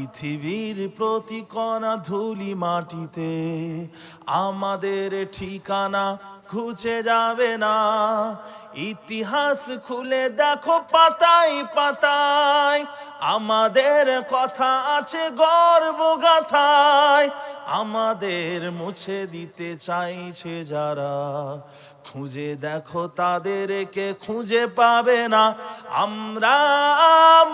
পৃথিবীর প্রতি কণা ধুলি মাটিতে আমাদের ঠিকানা খুঁজে যাবে না। ইতিহাস খুলে দেখো পাতায় পাতায়, আমাদের কথা আছে গর্ব গাথায় আমাদের মুছে দিতে চাইছে যারা খুঁজে দেখো তাদেরকে খুঁজে পাবে না। আমরা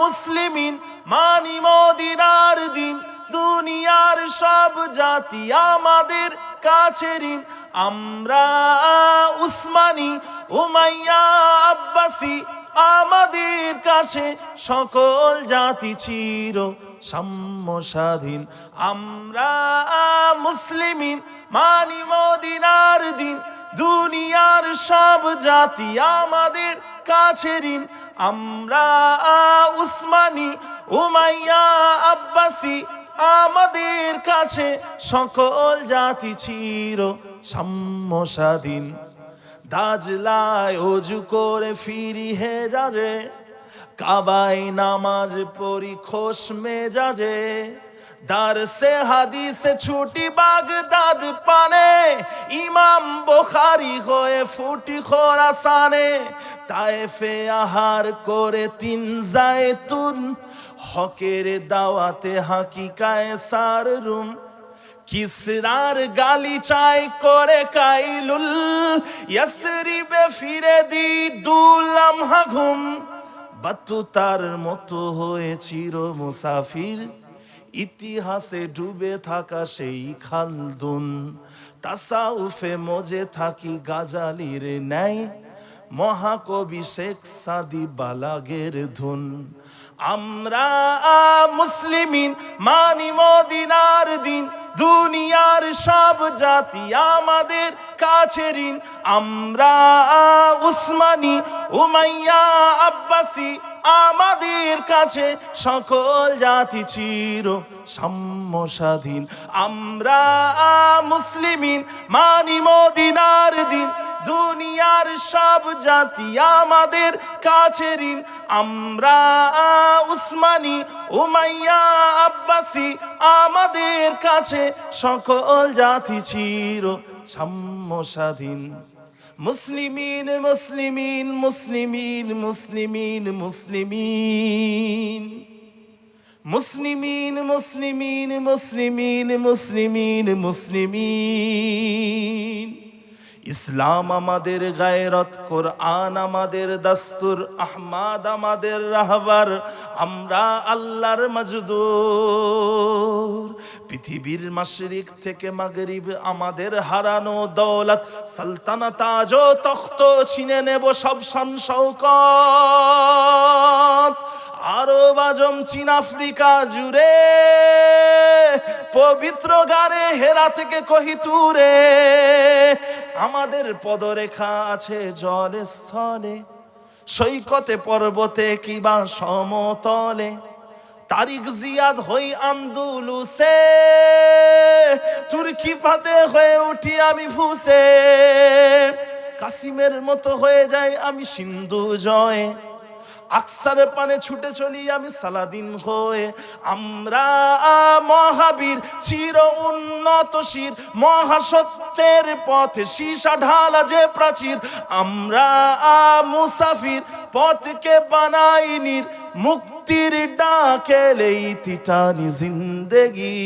মুসলিমিন, মানি মদিনার দিন। দুনিয়ার সব জাতি আমাদের কাছে ঋণ আমরা উসমানী, উমাইয়া, আব্বাসী আমাদের কাছে সকল জাতি চির সাম্য স্বাধীন আমরা মুসলিমিন, মানি মদিনার দিন। দুনিয়ার সব জাতি আমাদের কাছে ঋণ। আমরা উসমানি, উমাইয়া, আব্বাসী, আমাদের কাছে সকল জাতি চির সাম্য দাজলায় অজু করে ফিরি হে যাজে কাবাই নামাজ পড়ি খোশ মেজাজে। দার সে হাদিসে ছুটি বাগদাদ পানে, ইমাম বোখারি হয়ে ফুটি খোরাসানে তায়েফে আহার করে তিন জায়তুন, হকের দাওয়াতে হাকিকায় সার রুম। কিসরার গালি চাই করে কাইলুল, ইয়াসরিবে ফিরে দি দুলাম ঘুম। বাতু তার মতো হয়ে চির মুসাফির। ইতিহাসে ডুবে থাকা সেই খালদুন, তাসাউফে মজে থাকি গাজালির ন্যায়, মহাকবি শেখ সাদি বালাগের ধুন। আমরা মুসলিমিন, মানি মদিনার দিন দুনিয়ার সব জাতি আমাদের কাছে ঋণ। আমরা উসমানী, উমাইয়া, আব্বাসি আমাদের কাছে সকল জাতি চির সাম্য স্বাধীন। আমরা মুসলিমিন, মানি মদিনার দিন। দুনিয়ার সব জাতি আমাদের কাছে ঋণ। আমরা উসমানী, উমাইয়া, আব্বাসী আমাদের কাছে সকল জাতি চির সাম্য স্বাধীন মুসলিমিন মুসলিমিন মুসলিমিন মুসলিমিন মুসলিমিন। মুসলিমিন মুসলিমিন মুসলিমিন মুসলিমিন মুসলিমিন। ইসলাম আমাদের গায়রত, কোরআন আমাদের দাস্তুর, আহমাদ আমাদের রাহবার, আমরা আল্লাহর মজদুর। পৃথিবীর মাশরিক থেকে মাগরিব আমাদের হারানো দৌলত, সালতানাত আজ তখ্ত ছিনে নেব সব শান শৌকত আরব আজম চীন আফ্রিকা জুড়ে পবিত্র গারে হেরা থেকে কহিতুরে আমাদের পদরেখা আছে জলে স্থলে সৈকতে, পর্বতে কিবা সমতলে, তারিখ জিয়াদ হই আন্দুলুসে, তুর্কি পাতে হয়ে উঠি আমি ভুসে, কাসিমের মতো হয়ে যায় আমি সিন্ধু জয়। আকসার পানে ছুটে চলি আমি সালাদিন হয়ে। আমরা মহাবীর, চির উন্নত শির, মহাসত্যের পথে সীসা ঢালা যে প্রাচীর। আমরা মুসাফির, পথকে বানাই নির, মুক্তির ডাকেলেই তিটানি জিন্দেগি।